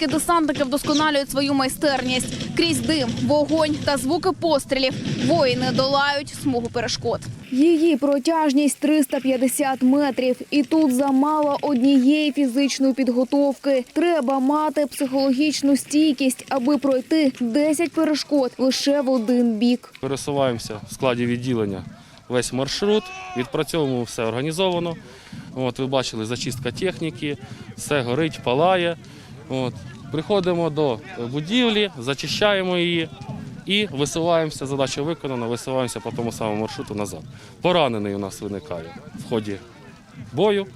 Українські десантники вдосконалюють свою майстерність. Крізь дим, вогонь та звуки пострілів воїни долають смугу перешкод. Її протяжність 350 метрів, і тут замало однієї фізичної підготовки. Треба мати психологічну стійкість, аби пройти 10 перешкод лише в один бік. Пересуваємося в складі відділення весь маршрут, відпрацьовуємо все організовано. От, ви бачили, зачистка техніки, все горить, палає. От, приходимо до будівлі, зачищаємо її і висуваємося. Задача виконана, висуваємося по тому самому маршруту назад. Поранений у нас виникає в ході бою.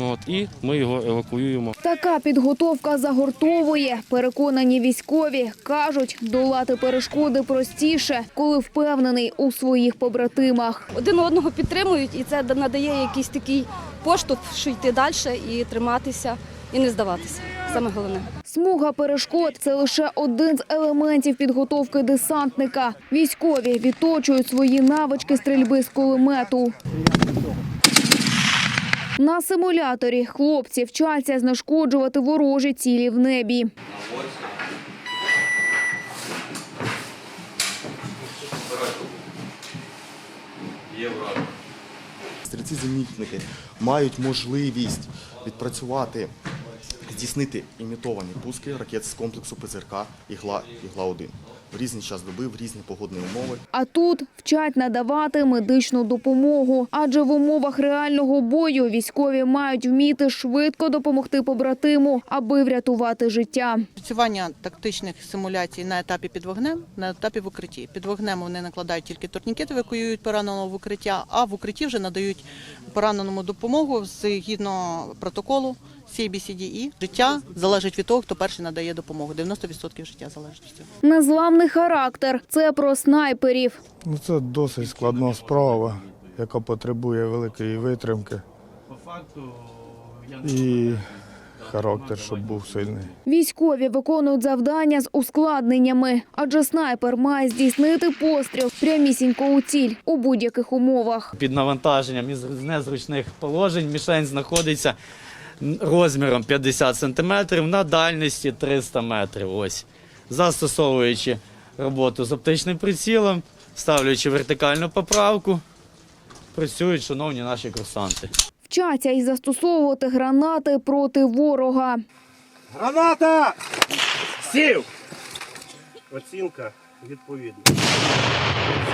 От, і ми його евакуюємо. Така підготовка загортовує. Переконані військові кажуть, долати перешкоди простіше, коли впевнений у своїх побратимах. один одного підтримують, і це надає якийсь такий поштовх, що йти далі і триматися, і не здаватися. Саме головне. Смуга перешкод це лише один з елементів підготовки десантника. Військові відточують свої навички стрільби з кулемету. На симуляторі хлопці вчаться знешкоджувати ворожі цілі в небі. Стрільці-зенітники мають можливість відпрацювати, здійснити імітовані пуски ракет з комплексу ПЗРК «Ігла» «Ігла-1» в різний час доби, в різні погодні умови. А тут вчать надавати медичну допомогу. Адже в умовах реального бою військові мають вміти швидко допомогти побратиму, аби врятувати життя. Працювання тактичних симуляцій на етапі під вогнем, на етапі в укритті. Під вогнем вони накладають тільки турнікет, евакуюють пораненого в укриття, а в укритті вже надають пораненому допомогу згідно протоколу CBCDE. Життя залежить від того, хто перший надає допомогу. 90% життя залежить від цього. Незламний характер це про снайперів. Ну, це досить складна справа, яка потребує великої витримки. І характер, щоб був сильний. Військові виконують завдання з ускладненнями, адже снайпер має здійснити постріл прямісінько у ціль у будь-яких умовах. під навантаженням із незручних положень мішень знаходиться розміром 50 см на дальності 300 метрів. Ось. Застосовуючи роботу з оптичним прицілом, ставлячи вертикальну поправку, працюють шановні наші курсанти. Вчаться і застосовувати гранати проти ворога. Граната! Сів! Оцінка відповідна.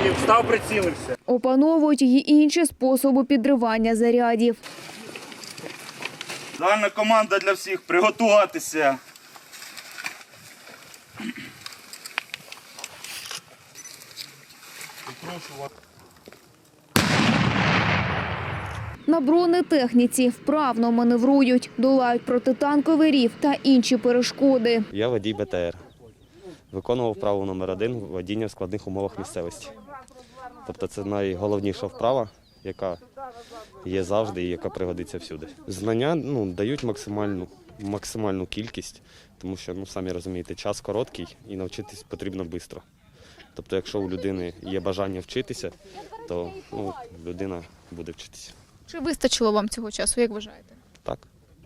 Сів, став, прицілився. Опановують й інші способи підривання зарядів. Загальна команда для всіх приготуватися. На бронетехніці вправно маневрують, долають протитанковий рів та інші перешкоди. Я водій БТР. Виконував вправу номер один водіння в складних умовах місцевості. Тобто це найголовніша вправа, яка є завжди і яка пригодиться всюди. Знання ну, дають максимальну, максимальну кількість, тому що, ну, самі розумієте, час короткий і навчитись потрібно швидко. Тобто, якщо у людини є бажання вчитися, то ну, людина буде вчитися. Чи вистачило вам цього часу, як вважаєте? Так.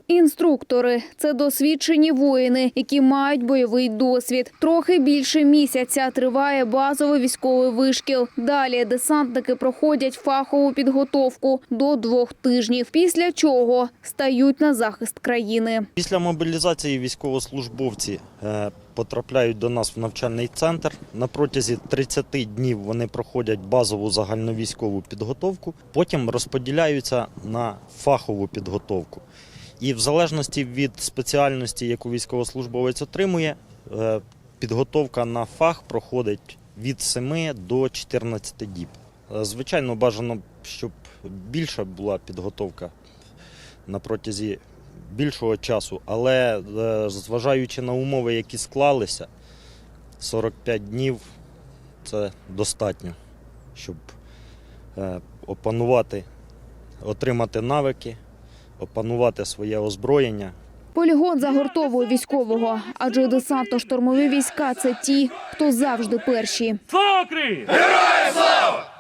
Інструктори це досвідчені воїни, які мають бойовий досвід. Трохи більше місяця триває базовий військовий вишкіл. Далі десантники проходять фахову підготовку до двох тижнів, після чого стають на захист країни. Після мобілізації військовослужбовці е, потрапляють до нас в навчальний центр. На протязі 30 днів вони проходять базову загальновійськову підготовку, потім розподіляються на фахову підготовку. І в залежності від спеціальності, яку військовослужбовець отримує, е, підготовка на фах проходить від 7 до 14 діб. Е, Звичайно, бажано, щоб більша була підготовка на протязі більшого часу, але е, зважаючи на умови, які склалися, 45 днів це достатньо, щоб опанувати, отримати навики, опанувати своє озброєння. Полігон загортовує військового, адже десантно-штурмові війська це ті, хто завжди перші. Слава Україні! Героям